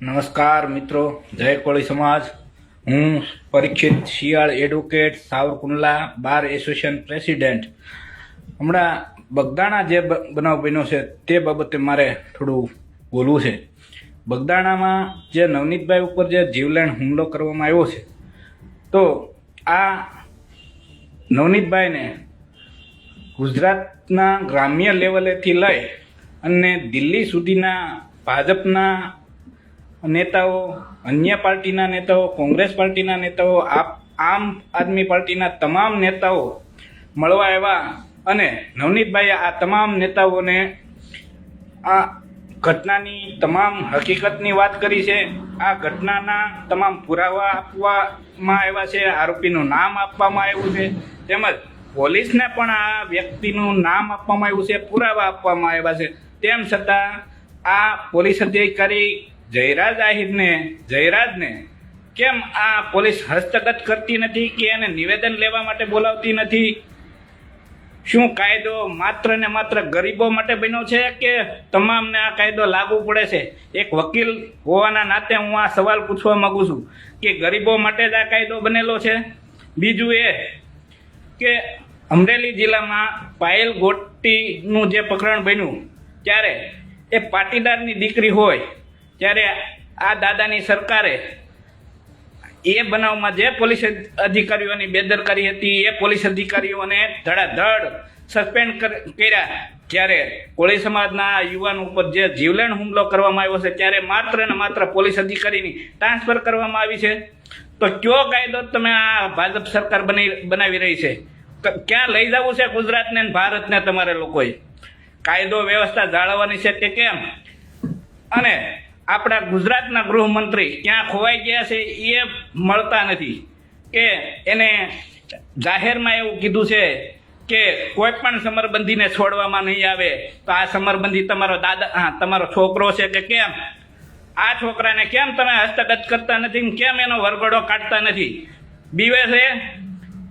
નમસ્કાર મિત્રો, જય કોળી સમાજ. હું Parikshit Shiyal advocate Savarkundla bar association president. હમણાં બગદાણા જે બનાવ બન્યો છે તે બાબતે મારે થોડું બોલવું છે. બગદાણામાં જે નવનીતભાઈ ઉપર જે જીવલેણ હુમલો કરવામાં આવ્યો છે, તો આ નવનીતભાઈને ગુજરાતના ગ્રામ્ય લેવલેથી લઈ અને દિલ્હી સુધીના ભાજપના નેતાઓ, અન્ય પાર્ટીના નેતાઓ, કોંગ્રેસ પાર્ટીના નેતાઓ આમ આદમી પાર્ટીના તમામ નેતાઓ મળવા આવ્યા અને નવનીતભાઈએ આ તમામ નેતાઓને આ ઘટનાની તમામ હકીકતની વાત કરી છે. આ ઘટનાના તમામ પુરાવા આપવામાં આવ્યા છે, આરોપીનું નામ આપવામાં આવ્યું છે, તેમજ પોલીસને પણ આ વ્યક્તિનું નામ આપવામાં આવ્યું છે, પુરાવા આપવામાં આવ્યા છે. તેમ છતાં આ પોલીસ અધિકારી જયરાજ આહિરને, જયરાજને કેમ આ પોલીસ હસ્તગત કરતી નથી કે એને નિવેદન લેવા માટે બોલાવતી નથી? શું કાયદો માત્ર ને માત્ર ગરીબો માટે બન્યો છે કે તમામને આ કાયદો લાગુ પડે છે? એક વકીલ હોવાના નાતે હું આ સવાલ પૂછવા માગું છું કે ગરીબો માટે જ આ કાયદો બનેલો છે? બીજું એ કે અમરેલી જિલ્લામાં પાયલ ગોટીનું જે પ્રકરણ બન્યું, ત્યારે એ પાટીદારની દીકરી હોય ત્યારે આ દાદાની સરકારે એ બનાવમાં જે પોલીસ અધિકારીઓની બેદરકારી હતી, એ પોલીસ અધિકારીઓને ધડાધડ સસ્પેન્ડ કર- કર્યા. જ્યારે કોળી સમાજના યુવાન ઉપર જે જીવલેણ હુમલો કરવામાં આવ્યો છે, ત્યારે માત્ર ને માત્ર પોલીસ અધિકારીની ટ્રાન્સફર કરવામાં આવી છે. તો કયો કાયદો તમે આ ભાજપ સરકાર બની, બનાવી રહી છે? ક્યાં લઈ જવું છે ગુજરાતને ભારતને તમારે લોકોએ? કાયદો વ્યવસ્થા જાળવવાની છે કે કેમ? અને આપણા ગુજરાતના ગૃહમંત્રી ક્યાં ખોવાઈ ગયા છે એ મળતા નથી. કે એને જાહેરમાં એવું કીધું છે કે કોઈ પણ સમરબંધીને છોડવામાં નહીં આવે, તો આ સમરબંધી તમારો દાદા, હા, તમારો છોકરો છે કે કેમ? આ છોકરાને કેમ તમે હસ્તગત કરતા નથી કેમ એનો વરઘોડો કાઢતા નથી? બીવે છે?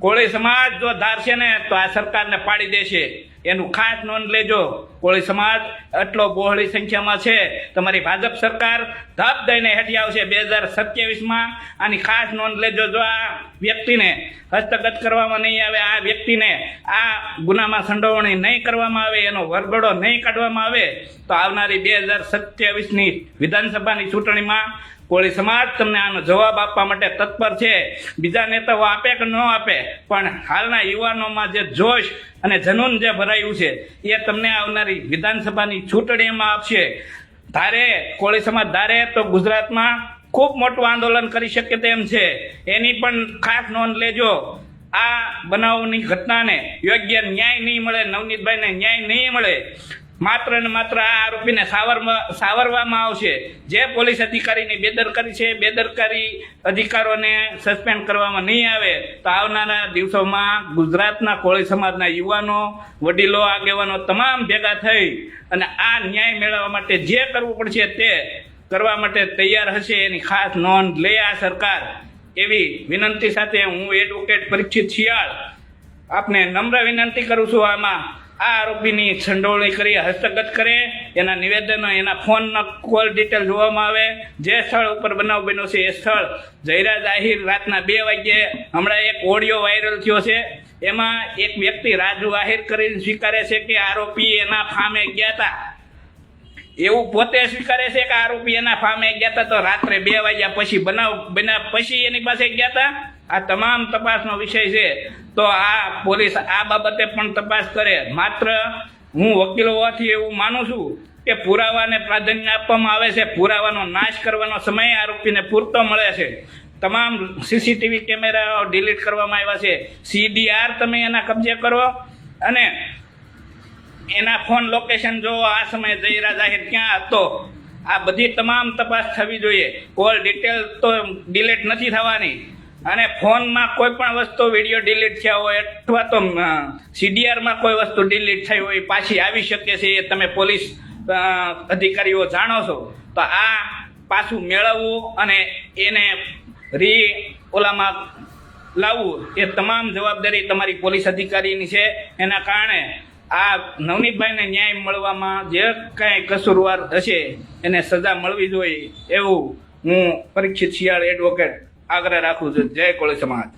કોળી સમાજ જો ધારશે ને, તો આ સરકારને પાડી દેશે. એનું ખાસ નોંધ લેજો. કોળી સમાજ એટલો બહોળી સંખ્યામાં છે. તમારી ભાજપ સરકાર ધપ દઈને હેઠી આવશે બે હજાર સત્યાવીસમાં. આની ખાસ નોંધ લેજો જો આ. વ્યક્તિને હસ્તગત કરવામાં નહીં આવે, આ વ્યક્તિને આ ગુનામાં સંડોવણી નહીં કરવામાં આવે, એનો વરઘોડો નહીં કાઢવામાં આવે, તો આવનારી બે હજાર સત્યાવીસની વિધાનસભાની ચૂંટણીમાં કોળી સમાજ તમને આનો જવાબ આપવા માટે તત્પર છે. બીજા નેતાઓ આપે કે ન આપે, પણ હાલના યુવાનોમાં જે જોશ અને જનૂન જે ભરાયું છે, એ તમને આવનારી વિધાનસભાની ચૂંટણીમાં આપશે. ધારે, કોળી સમાજ ધારે તો ગુજરાતમાં ખૂબ મોટું આંદોલન કરી શકે તેમ છે. એની પણ ખાસ નોંધ લેજો, આ બનાવની ઘટનાને યોગ્ય ન્યાય નહીં મળે, નવનીતભાઈને ન્યાય નહીં મળે. માત્ર ને માત્ર આ આરોપીને સાવરમાં સાવરવામાં આવશે. જે પોલીસ અધિકારીની બેદરકારી છે, બેદરકારી અધિકારોને સસ્પેન્ડ કરવામાં નહીં આવે, તો આવનારા દિવસોમાં ગુજરાતના કોળી સમાજના યુવાનો, વડીલો, આગેવાનો તમામ ભેગા થઈ અને આ ન્યાય મેળવવા માટે જે કરવું પડશે તે કરવા માટે તૈયાર હશે એની ખાસ નોંધ લે આ સરકાર. એવી વિનંતી સાથે હું એડવોકેટ પરીક્ષિત શિયાળ આપને નમ્ર વિનંતી કરું છું આમાં આ આરોપીની સંડોવણી કરી હસ્તગત કરે, એના નિવેદનો એના ફોનના કોલ ડિટેલ જોવામાં આવે. જે સ્થળ ઉપર બનાવ બન્યો છે એ સ્થળ જયરાજ આહિર રાતના બે વાગ્યે હમણાં એક ઓડિયો વાયરલ થયો છે. એમાં એક વ્યક્તિ રાજુ આહિર કરીને સ્વીકારે છે કે આરોપી એના ફામે ગયા હતા એવું પોતે સ્વીકારે છે કે આરોપી એના ફામે ગયા હતા તો રાત્રે બે વાગ્યા પછી બનાવ બન્યા પછી એની પાસે ગયા હતા આ તમામ તપાસનો વિષય છે. તો આ પોલીસ આ બાબતે પણ તપાસ કરે. માત્ર હું વકીલ હોવાથી એવું માનું છું કે પુરાવાને પ્રાધાન્ય આપવામાં આવે છે. પુરાવાનો નાશ કરવાનો સમય આરોપીને પૂરતો મળે છે. તમામ સીસીટીવી કેમેરાઓ ડિલીટ કરવામાં આવ્યા છે. સીડીઆર તમે એના કબજે કરો. અને એના ફોન લોકેશન જો આ સમયે જયરા જાહેર ક્યાં હતો? આ બધી તમામ તપાસ થવી જોઈએ. કોલ ડિટેલ તો ડિલીટ નથી થવાની. અને ફોનમાં કોઈ પણ વસ્તુ વીડિયો ડિલીટ થયા હોય અથવા તો સીડીઆરમાં કોઈ વસ્તુ ડિલીટ થઈ હોય, પાછી આવી શકે છે એ તમે પોલીસ અધિકારીઓ જાણો છો. તો આ પાછું મેળવવું અને એને રી ઓલામાં લાવવું એ તમામ જવાબદારી તમારી પોલીસ અધિકારીની છે. એના કારણે આ નવનીતભાઈને ન્યાય મળવામાં જે કાંઈ કસૂરવાર હશે, એને સજા મળવી જોઈએ એવું હું પરીક્ષિત શિયાળ એડવોકેટ આગ્રહ રાખું છું. જય કોળી સમાજ.